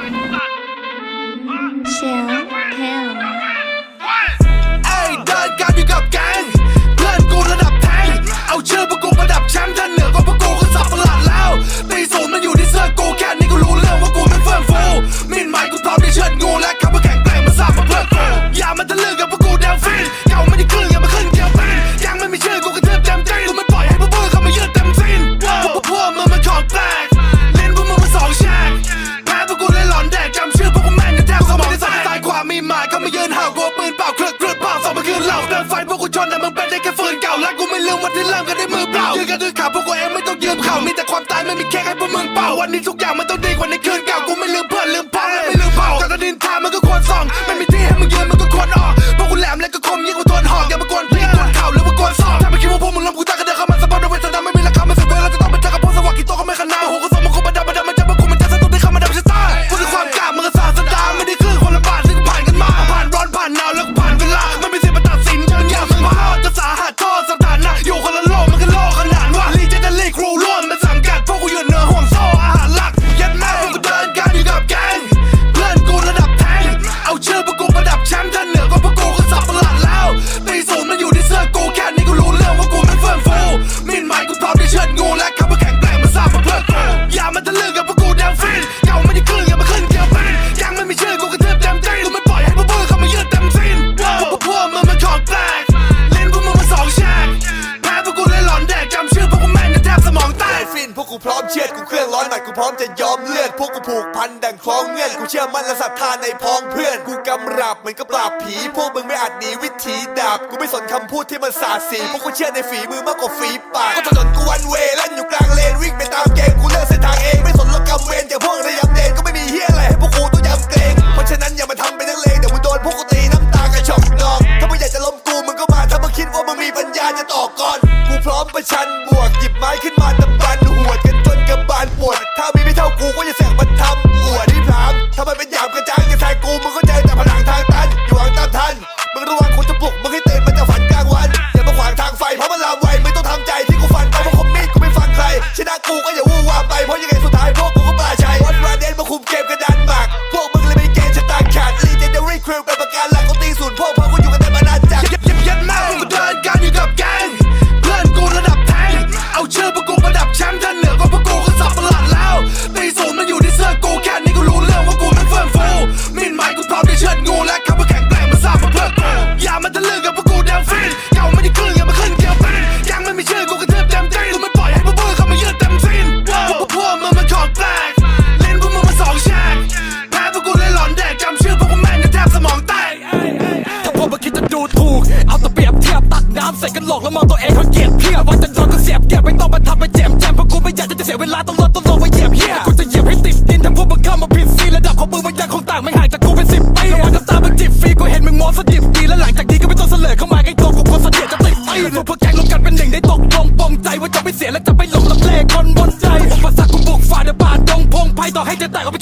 大哥 เหล่าเดินไฟพวกกูชนแต่มึงเป็นได้แค่ฟืนเก่าและกูไม่ลืมวันที่เริ่มกันด้วยมือเปล่ายืนกันด้วยขาพวกกูเองไม่ต้องยืมเขามีแต่ความตายไม่มีแค่ให้พวกมึงเป่าวันนี้ทุกอย่างมันต้องดีกว่าในคืนเก่ากูไม่ลืมเพื่อนลืมพ้องและไม่ลืมเผ่าการดินทามันก็ควรส่องไม่มีที่ให้มึงยืนมัน กูพร้อมจะยอมเลือดพวกกูผูกพันดังคล้องเงื่อนกูเชื่อมั่นและศรัทธาในพ้องเพื่อน กูกำรับเหมือนกับปราบผี พวกมึงไม่อาจหนีวิถีดาบกูไม่สนคำพูดที่มันสาดสีพวกกูเชื่อในฝีมือมากกว่าฝีปากก็ถนนกูวันเวเล่นอยู่กลางเลนวิ่งไปตามเกมกูเลือกเส้นทางเองไม่สนรถกำเวรอย่างพวกระยำเดนก็ไม่มีเฮียอะไรให้พวกกูต้องยำเกรงเพราะฉะนั้นอย่ามาทำเป็นนักเลงเดี๋ยวมึงโดนพวกกูตีน้ำตากระชอกนองถ้ามึงอยากจะล้มกูมึงก็มาถ้ามึงคิดว่ามึงมีปัญญาจะต่อก่อนกูพร้อมประชันบวกหยิบไม้ขึ้นมา ชนามใส่กันหลอกแล้วมองตัวเองเขาเกลียดเพี้ยว่าจะรอนก็เสียบแย่ไม่ต้องมาทำไปเจ็บแจมเพราะกูไม่อยากจะเสียเวลาต้องรอต้องรอไปเหยียบเพี้ยกูจะเหยียบให้ติดดินทั้งพวกมึงเข้ามาผิดซีระดับของมืงมันยังคงต่างไม่ห่างจากกูเป็นสิบปีแล้วมันจะตามมึงจีบฟรีกูเห็นมึงมองสติบดีแล้วหลังจากนี้ก็ไม่ต้องเสลอเข้ามาใกล้ตัวกูคนเสียจะติดไฟพวกพวกแกงวมกันเป็นหนึ่งได้ตกลงปองใจว่าจะไม่เสียและจะไม่หลงลำเลคนบนใจอุปารรคกูบุกฝ่าเดือบาดดงพงไพ่ต่อให้จะแตก็ไป